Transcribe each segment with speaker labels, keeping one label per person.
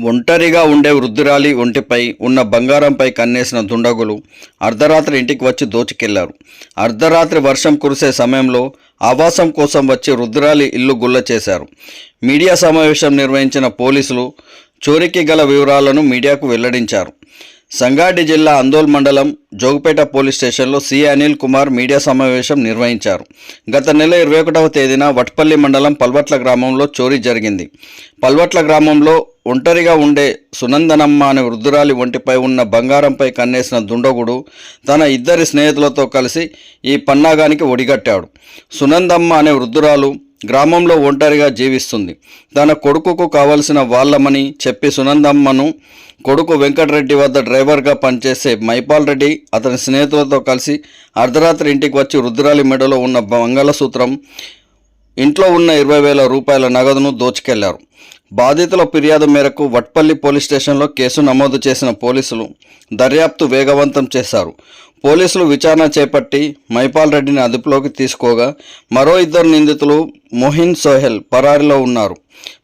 Speaker 1: ఒంటరిగా ఉండే వృద్ధురాలి ఒంటిపై ఉన్న బంగారంపై కన్నేసిన దుండగులు అర్ధరాత్రి ఇంటికి వచ్చి దోచుకెళ్ళారు. అర్ధరాత్రి వర్షం కురిసే సమయంలో ఆవాసం కోసం వచ్చి వృద్ధురాలి ఇల్లు గుల్ల చేశారు. మీడియా సమావేశం నిర్వహించిన పోలీసులు చోరీకి గల వివరాలను మీడియాకు వెల్లడించారు. సంగారెడ్డి జిల్లా అందోల్ మండలం జోగుపేట పోలీస్ స్టేషన్లో సి అనిల్ కుమార్ మీడియా సమావేశం నిర్వహించారు. గత నెల ఇరవై ఒకటవ తేదీన వట్పల్లి మండలం పల్వట్ల గ్రామంలో చోరీ జరిగింది. పల్వట్ల గ్రామంలో ఒంటరిగా ఉండే సునందనమ్మ అనే వృద్ధురాలి ఒంటిపై ఉన్న బంగారంపై కన్నేసిన దుండగుడు తన ఇద్దరి స్నేహితులతో కలిసి ఈ పన్నాగానికి ఒడిగట్టాడు. సునందమ్మ అనే వృద్ధురాలు గ్రామంలో ఒంటరిగా జీవిస్తుంది. తన కొడుకుకు కావలసిన వాళ్ళమని చెప్పి సునందమ్మను కొడుకు వెంకటరెడ్డి వద్ద డ్రైవర్గా పనిచేసే మైపాల్ రెడ్డి అతని స్నేహితులతో కలిసి అర్ధరాత్రి ఇంటికి వచ్చి రుద్రాలి మెడలో ఉన్న మంగళసూత్రం ఇంట్లో ఉన్న ఇరవై వేల రూపాయల నగదును దోచుకెళ్ళారు. బాధితుల ఫిర్యాదు మేరకు వట్పల్లి పోలీస్ స్టేషన్లో కేసు నమోదు చేసిన పోలీసులు దర్యాప్తు వేగవంతం చేశారు. పోలీసులు విచారణ చేపట్టి మైపాల్ రెడ్డిని అదుపులోకి తీసుకోగా మరో ఇద్దరు నిందితులు మొహిన్ సోహెల్ పరారిలో ఉన్నారు.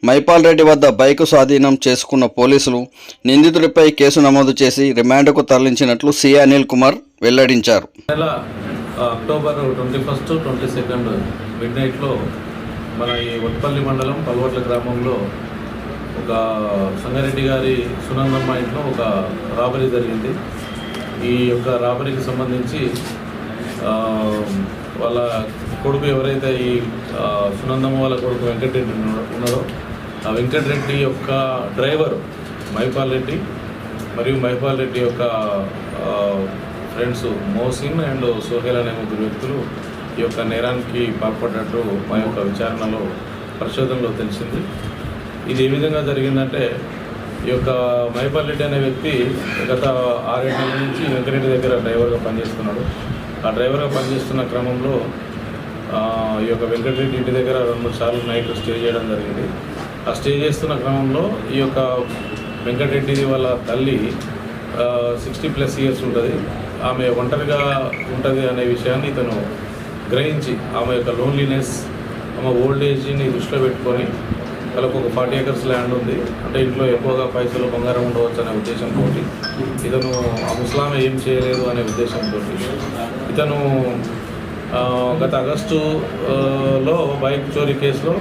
Speaker 1: మైపాల్ రెడ్డి వద్ద బైకు స్వాధీనం చేసుకున్న పోలీసులు నిందితుడిపై కేసు నమోదు చేసి రిమాండ్కు తరలించినట్లు సి అనిల్ కుమార్ వెల్లడించారు.
Speaker 2: October twenty first twenty second mid నైట్లో మన ఈ వట్పల్లి మండలం పల్వట్ల గ్రామంలో ఒక సంగారెడ్డి గారి సునందమ్మ ఇంట్లో ఒక రాబరీ జరిగింది. ఈ యొక్క రాబరీకి సంబంధించి వాళ్ళ కొడుకు ఎవరైతే ఈ సునందమ్మ వాళ్ళ కొడుకు వెంకటరెడ్డి ఉన్నాడో- ఆ వెంకటరెడ్డి యొక్క డ్రైవర్ మహిపాల్ రెడ్డి మరియు మహిపాల్ రెడ్డి యొక్క ఫ్రెండ్స్ మోసిన్ అండ్ సోహెల్ అనే ముగ్గురు వ్యక్తులు ఈ యొక్క నేరానికి పాల్పడ్డట్టు మా యొక్క విచారణలో పరిశోధనలో తెలిసింది. ఇది ఏ విధంగా జరిగిందంటే ఈ యొక్క మైపాల్ రెడ్డి అనే వ్యక్తి గత ఆరేడు నెలల నుంచి వెంకరెడ్డి దగ్గర డ్రైవర్గా పనిచేస్తున్నాడు. ఆ డ్రైవర్గా పనిచేస్తున్న క్రమంలో ఈ యొక్క వెంకటరెడ్డి ఇంటి దగ్గర రెండు మూడు సార్లు నైట్ స్టే చేయడం జరిగింది. ఆ స్టే చేస్తున్న క్రమంలో ఈ యొక్క వెంకటరెడ్డి వాళ్ళ తల్లి సిక్స్టీ ప్లస్ ఇయర్స్ ఉంటుంది. ఆమె ఒంటరిగా ఉంటుంది అనే విషయాన్ని ఇతను గ్రహించి ఆమె యొక్క లోన్లీనెస్ ఆమె ఓల్డ్ ఏజ్ని దృష్టిలో పెట్టుకొని వాళ్ళకు ఒక ఫార్టీ ఏకర్స్ ల్యాండ్ ఉంది. అంటే ఇంట్లో ఎక్కువగా పైసలు బంగారం ఉండవచ్చు అనే ఉద్దేశంతో ఇతను ఆ ఏం చేయలేదు అనే ఉద్దేశంతో ఇతను గత ఆగస్టులో బైక్ చోరీ కేసులో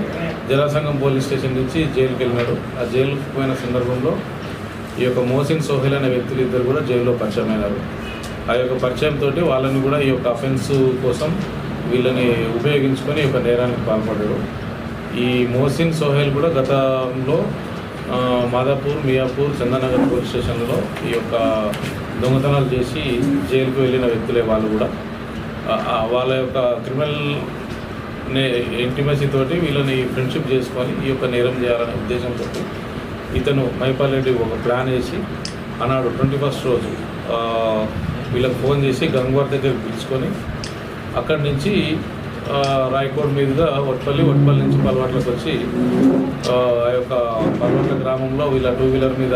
Speaker 2: జలాసంగం పోలీస్ స్టేషన్ నుంచి జైలుకి వెళ్ళినాడు ఆ జైలుకు పోయిన సందర్భంలో ఈ యొక్క మోసిన్ సోహెల్ అనే వ్యక్తులు ఇద్దరు కూడా జైల్లో పరిచయం ఆ యొక్క పరిచయంతో వాళ్ళని కూడా ఈ యొక్క అఫెన్స్ కోసం వీళ్ళని ఉపయోగించుకొని ఈ యొక్క నేరానికి పాల్పడ్డాడు ఈ మోసిన్ సోహెల్ కూడా గతంలో మాదాపూర్ మియాపూర్ చందనగర్ పోలీస్ స్టేషన్లో ఈ యొక్క దొంగతనాలు చేసి జైలుకు వెళ్ళిన వ్యక్తులే వాళ్ళు కూడా. వాళ్ళ యొక్క క్రిమినల్ నే ఇంటిమసీ తోటి వీళ్ళని ఫ్రెండ్షిప్ చేసుకొని ఈ యొక్క నేరం చేయాలనే ఉద్దేశంతో ఇతను మైపాలరెడ్డి ఒక ప్లాన్ వేసి అన్నాడు ట్వంటీ ఫస్ట్ రోజు వీళ్ళకి ఫోన్ చేసి గంగవార్ దగ్గర పిలుచుకొని అక్కడి నుంచి ఆ, మీదుగా వట్పల్లి వట్పల్లి నుంచి పల్వాట్లకు వచ్చి ఆ యొక్క పల్వాట్ల గ్రామంలో వీళ్ళ టూ వీలర్ మీద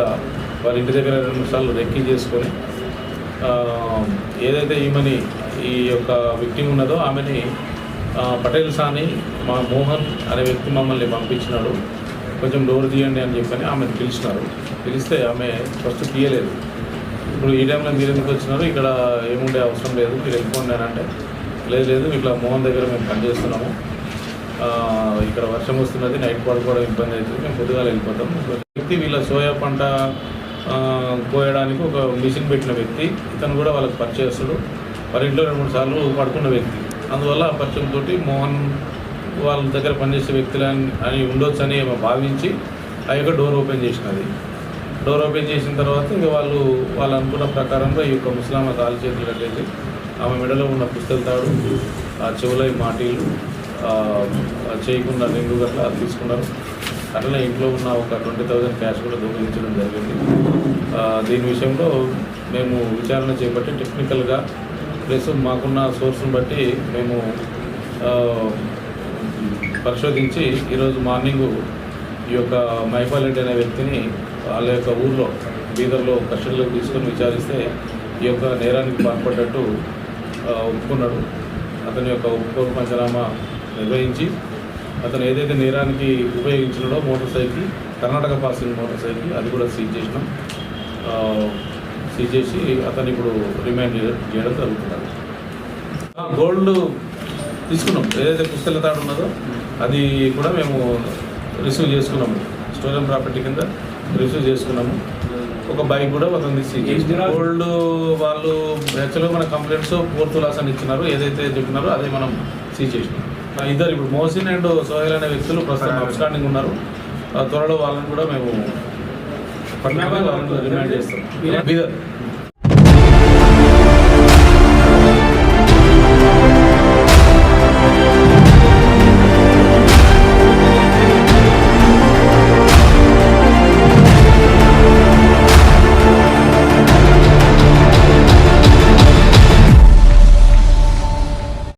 Speaker 2: వాళ్ళ ఇంటి దగ్గర రెండు సార్లు రెక్కి చేసుకొని ఏదైతే ఈమెని ఈ యొక్క విక్టిమ్ ఉన్నదో ఆమెని పటేల్ సాని మా మోహన్ అనే వ్యక్తి మమ్మల్ని పంపించినాడు. కొంచెం డోర్ తీయండి అని చెప్పని ఆమెను పిలిచినారు. పిలిస్తే ఆమె ఫస్ట్ తీయలేదు. ఇప్పుడు ఈ టైంలో మీరు ఎందుకు వచ్చినారు? ఇక్కడ ఏముండే అవసరం లేదు. మీరు వెళ్ళిపోండి అని అంటే లేదు లేదు ఇట్లా మోహన్ దగ్గర మేము పనిచేస్తున్నాము. ఇక్కడ వర్షం వస్తున్నది నైట్ పడుకోవడం ఇబ్బంది అవుతుంది మేము పొద్దుగాల వెళ్ళిపోతాం. వ్యక్తి వీళ్ళ సోయా పంట కోయడానికి ఒక మిషన్ పెట్టిన వ్యక్తి ఇతను కూడా వాళ్ళకి పరిచయస్తుడు. వారి ఇంట్లో రెండు మూడు సార్లు పడుకున్న వ్యక్తి. అందువల్ల ఆ పరిచయంతో మోహన్ వాళ్ళ దగ్గర పనిచేసే వ్యక్తులు అని- అని ఉండొచ్చు అని భావించి ఆ యొక్క డోర్ ఓపెన్ చేసినది. డోర్ ఓపెన్ చేసిన తర్వాత ఇంకా వాళ్ళు వాళ్ళు అనుకున్న ప్రకారంగా ఈ యొక్క ముస్లామా కాలు చేతులు కట్టేసి ఆమె మెడలో ఉన్న పుస్తల తాడు ఆ చెవులై మాటీలు చేయకుండా రింగు గట్లా తీసుకున్నారు. అట్లనే ఇంట్లో ఉన్న ఒక ట్వంటీ థౌజండ్ క్యాష్ కూడా దొంగిలించడం జరిగింది. దీని విషయంలో మేము విచారణ చేపట్టి టెక్నికల్గా ప్లస్ మాకున్న సోర్స్ని బట్టి మేము పరిశోధించి ఈరోజు మార్నింగ్ ఈ యొక్క మైపాల్ రెడ్డి అనే వ్యక్తిని వాళ్ళ యొక్క ఊర్లో బీదర్లో కస్టడీలోకి తీసుకొని విచారిస్తే ఈ యొక్క నేరానికి పాల్పడ్డట్టు ఒప్పుకున్నాడు. అతని యొక్క ఒప్పుకోరు పంచనామా నిర్వహించి అతను ఏదైతే నేరానికి ఉపయోగించినాడో motor cycle Karnataka passing motor cycle అది కూడా సీజ్ చేసినాం. సీజ్ చేసి అతను ఇప్పుడు రిమాండ్ చేయడం చేయడం ఆ, గోల్డ్ తీసుకున్నాం. ఏదైతే పుస్తల తాడు ఉన్నదో అది కూడా మేము రిసీవ్ చేసుకున్నాము. స్టోరన్ ప్రాపర్టీ కింద రిసీవ్ చేసుకున్నాము. ఒక బైక్ కూడా అతను చేసినాం గోల్డ్ వాళ్ళు యాక్చువల్గా మన కంప్లైంట్స్ ఫోర్ తులాస్ అని ఇచ్చినారు. ఏదైతే చెప్పినారో అదే మనం సీజ్ చేసినాం. ఇద్దరు ఇప్పుడు మోసిన్ అండ్ సోహెల్ అనే వ్యక్తులు ప్రస్తుతం అబ్స్టాండింగ్ ఉన్నారు. త్వరలో వాళ్ళని కూడా మేము రిమాండ్ చేస్తాం. బీదర్.